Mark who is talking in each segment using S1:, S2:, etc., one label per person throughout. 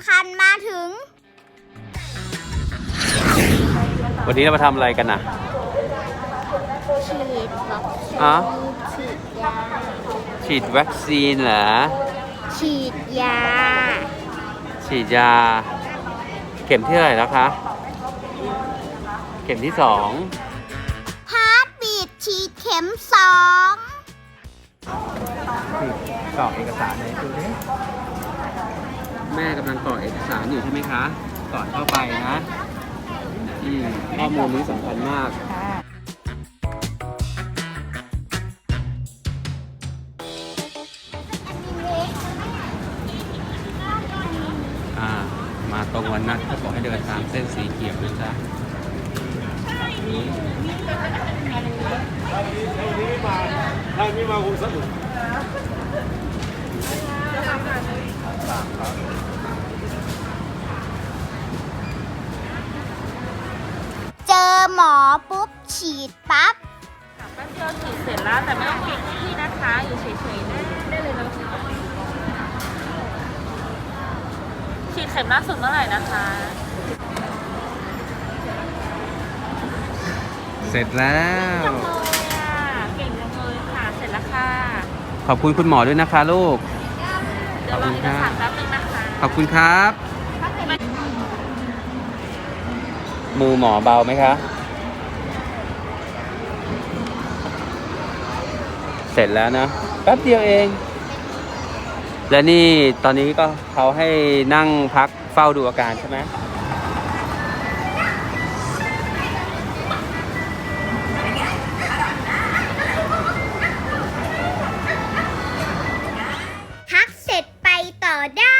S1: ำคัญมาถึง
S2: วันนี้เรามาทำอะไรกันนะ
S1: ฉีดวัคซีน
S2: อ๋อ
S1: ฉีดยา
S2: ฉีดวัคซีนเหรอ
S1: ฉีดยา
S2: ฉีดยา เข็มที่เท่าไหร่แล้วคะ เข็มที่สอง
S1: ฮาร์ดบีดฉีดเข็มสอง
S2: กรอกเอกสารไหนดูดิ แม่กำลังกรอกเอกสารอยู่ใช่ไหมคะก่อนเข้าไปนะอืมข้อมูลนี้สำคัญมากอ่า มาตรงวันนัดเขาบอกให้เดินตามเส้นสีเขียวนะจ๊ะ
S1: เจอ หมอปุ๊บฉีดปั๊บ
S3: แป๊บเดียวฉีดเสร็จแล้วแต่ไม่ต้องเก่งที่นะคะ อยู่เฉยๆได้ได้เลยนะฉีดเข็มล่าสุดเมื่อไหร่นะคะ
S2: เสร็จแล้ว
S3: จังเลยอะ เก่งจังเลยค่ะ เสร็จแล้วค่ะ
S2: ขอบคุณคุณหมอด้วยนะคะลูก
S3: เดี๋ยวรอเอกสารแป๊บนึงนะคะ
S2: ขอบคุณครับ มือหมอเบาไหมคะ เส ร็จแล้วนะแป๊บเดียวเอง และนี่ตอนนี้ก็เขาให้นั่งพักเฝ้าดูอาการใช่ไหม
S1: พักเสร็จไปต่อได้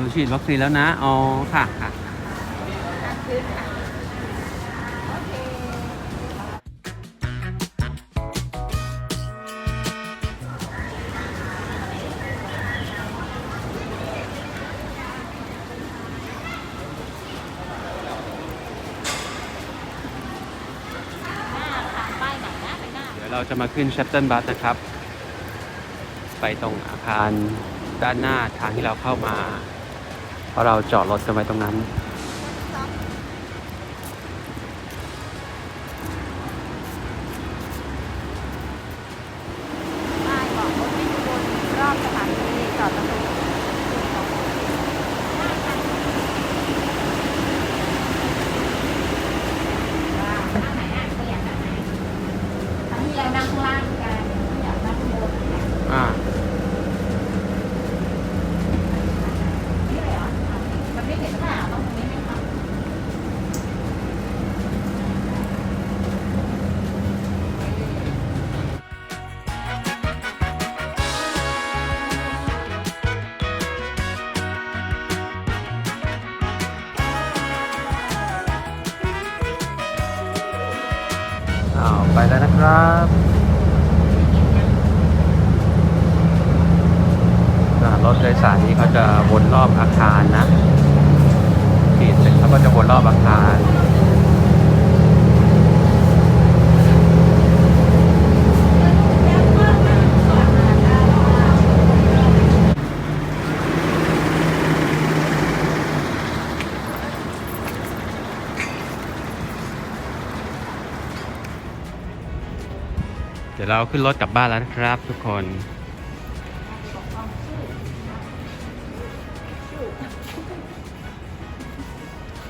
S1: นแล้วนะ
S2: อ๋อ ค่ะค่ะเดี๋ยวเราจะมาขึ้นชัตเติลบัสนะครับ ไปตรงอาคารด้านหน้าทางที่เราเข้ามา เพราะเราจอดรถกันไว้ตรงนั้น ไปแล้วนะครับรถโดยสารนี้เขาจะวนรอบอาคารนะขีดเสร็จเขาก็จะวนรอบอาคาร เดี๋ยวเราขึ้นรถกลับบ้านแล้วนะครับทุกคน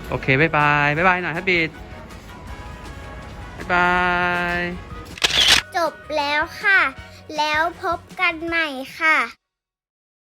S2: โอเคบ๊ายบายบ๊ายบายหน่อยฮับบีดบ๊ายบาย
S1: จบแล้วค่ะ แล้วพบกันใหม่ค่ะ